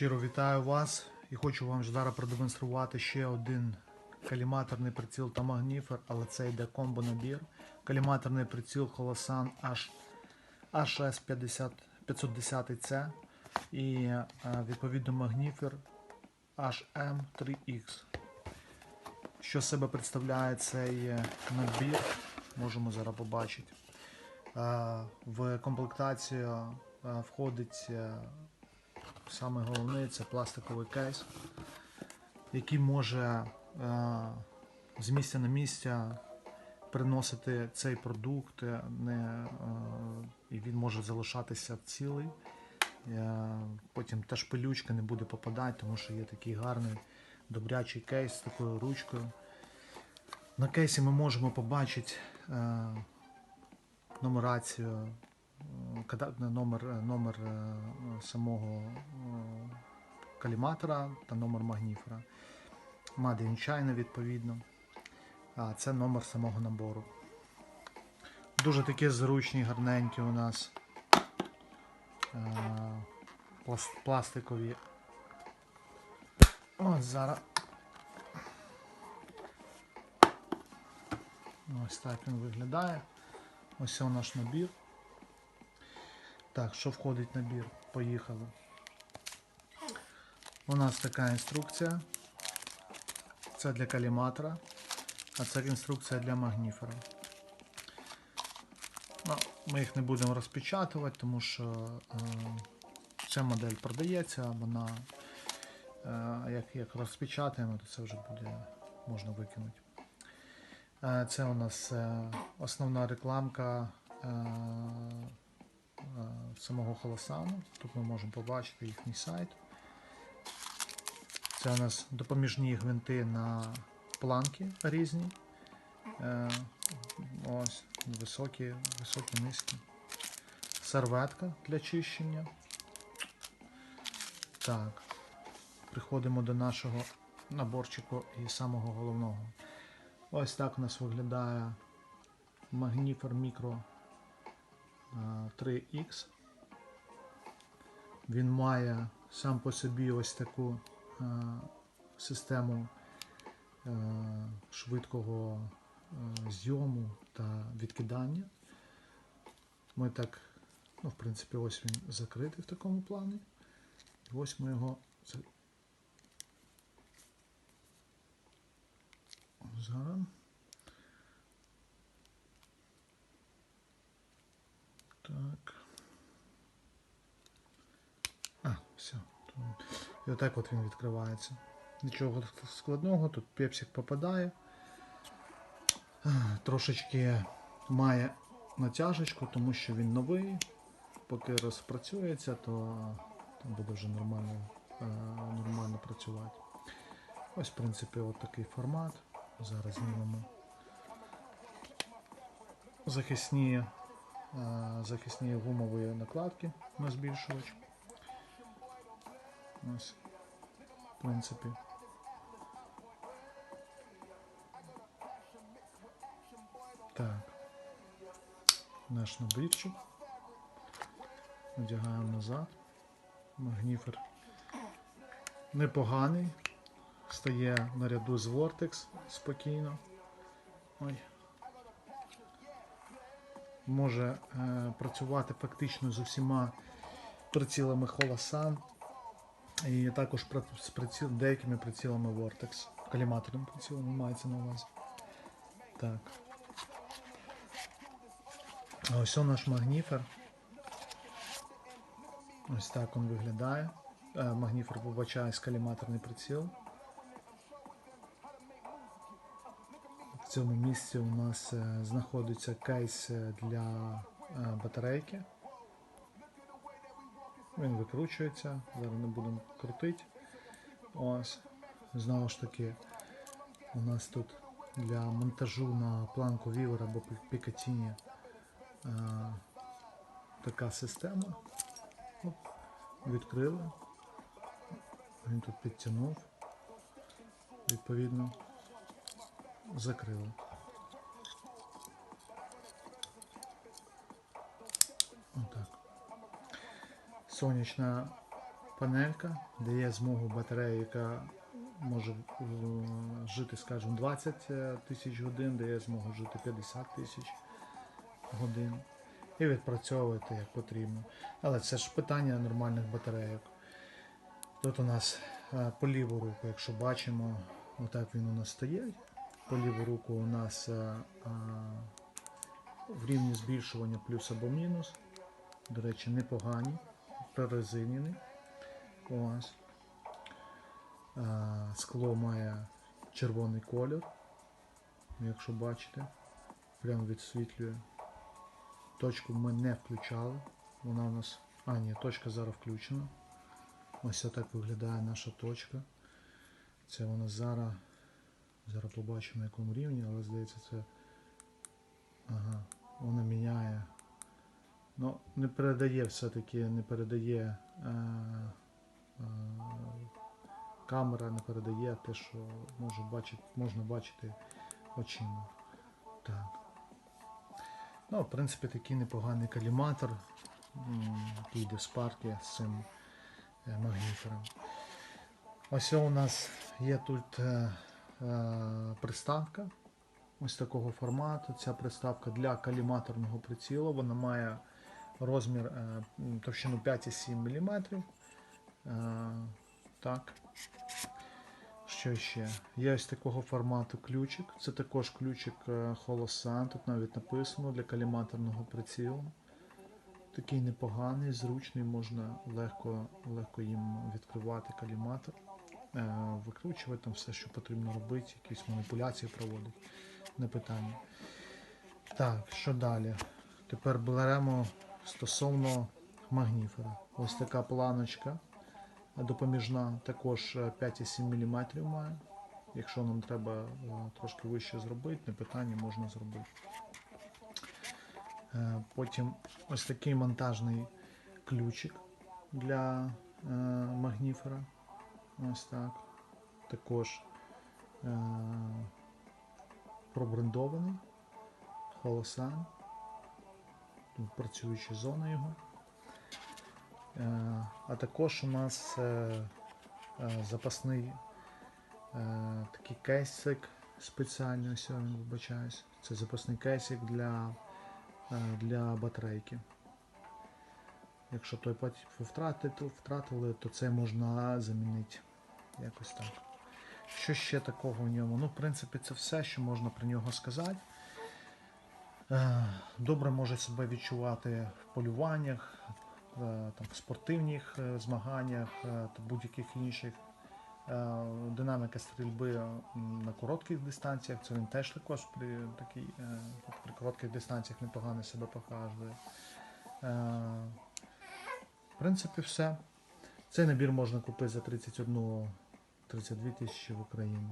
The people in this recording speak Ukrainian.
Щиро вітаю вас і хочу вам зараз продемонструвати ще один каліматорний приціл та магніфер, але це йде комбо набір. Каліматорний приціл H HS 510C і е, відповідно магніфер HM3X. Що себе представляє цей е, набір, можемо зараз побачити. Е, В комплектацію входить Саме головне це пластиковий кейс, який може е, з місця на місця приносити цей продукт, е, не, е, і він може залишатися цілий. Потім та шпилючка не буде попадати, тому що є такий гарний добрячий кейс з такою ручкою. На кейсі ми можемо побачити нумерацію номер, номер е, самого е, каліматора та номер магніфера. China, відповідно. А це номер самого набору. Дуже такі зручні, гарненькі у нас е, плас- пластикові. Ось зараз. Ось так він виглядає. Ось он наш набір. Так, що входить в набір? Поїхали. У нас така інструкція. Це для каліматора, а це інструкція для магніфера. Ну, ми їх не будемо розпечатувати, тому що е, ця модель продається, вона е, як, як розпечатаємо, то це вже буде можна викинути. Е, Це у нас е, основна рекламка е, самого Холосану. Тут ми можемо побачити їхній сайт. Це у нас допоміжні гвинти на планки різні. Е, Ось, високі, високі, низькі. Серветка для чищення. Так. Приходимо до нашого наборчику і самого головного. Ось так у нас виглядає Micro е, 3X. Він має сам по собі ось таку систему швидкого зйому та відкидання. Ми так, ну, в принципі, ось він закритий в такому плані. І ось ми його зараз. Так. А, все. І отак от він відкривається. Нічого складного, тут пепсик попадає. Трошечки має натяжечку, тому що він новий. Поки розпрацюється, то, буде вже нормально, е, нормально працювати. Ось, в принципі, от такий формат. Зараз знімемо захисні, захисні гумові накладки на збільшувач. Ось, в принципі. Так. Наш набірчик. Одягаємо назад. Магніфер непоганий. Стає наряду з Vortex спокійно. Ой. Може е, працювати фактично з усіма прицілами Holosan. І також з приціл, деякими прицілами Vortex. Каліматорним прицілом мається на увазі. Так. Ось он наш магніфер. Ось так він виглядає. Е, Магніфер вибачає скаліматорний приціл. В цьому місці у нас е, знаходиться кейс е, для е, батарейки. Він викручується, зараз не будемо крутити. Ось. Знову ж таки, у нас тут для монтажу на планку Вівер або Пікатіні така система. Оп, відкрили. Він тут підтягнув. Відповідно, закрили. Отак. Сонячна панелька, дає змогу батареї, яка може е, жити, скажімо, 20 тисяч годин, дає змогу жити 50 тисяч годин і відпрацьовувати як потрібно. Але це ж питання нормальних батарейок. Тут у нас е, по ліву руку, якщо бачимо, отак він у нас стоїть. По ліву руку у нас е, е, в рівні збільшування плюс або мінус. До речі, непогані, прорезинені. Ось. Е, Скло має червоний колір, якщо бачите, прямо відсвітлює. Точку ми не включали. Вона у нас. А, ні, точка зараз включена. Ось отак виглядає наша точка. Це вона зараз. Зараз побачимо на якому рівні, але здається це. Ага, вона міняє. Ну, не передає все-таки, не передає. Е, е, камера не передає те, що може бачити, можна бачити очима. Так. Ну, в принципі, такий непоганий каліматор. Який йде в спарки з цим е, магнітором. Ось у нас є тут е, приставка ось такого формату. Ця приставка для каліматорного прицілу. Вона має розмір е, товщину 5,7 мм. Е, так. Що ще? Є ось такого формату ключик. Це також ключик е, Тут навіть написано для каліматорного прицілу. Такий непоганий, зручний, можна легко, легко їм відкривати каліматор, е, викручувати там все, що потрібно робити, якісь маніпуляції проводити. Не питання. Так, що далі? Тепер беремо стосовно магніфера. Ось така планочка допоміжна, також е, 5,7 мм має. Якщо нам треба е, трошки вище зробити, не питання можна зробити. Е, Потім ось такий монтажний ключик для е, магніфера. Ось так. Також е, пробрендований. Холосан. Тут працююча зона його. Е, А також у нас е, е, запасний е, такий кейсик спеціальний, ось він вибачаюсь. Це запасний кейсик для, е, для батарейки. Якщо той втратили, то це можна замінити. Якось так. Що ще такого в ньому? Ну, в принципі, це все, що можна про нього сказати. Е, Добре може себе відчувати в полюваннях, е, там, в спортивних е, змаганнях та будь-яких інших. Динаміка стрільби на коротких дистанціях, це він теж також при, такій, при коротких дистанціях непогано себе показує. В принципі, все. Цей набір можна купити за 31 32 тисячі в Україні.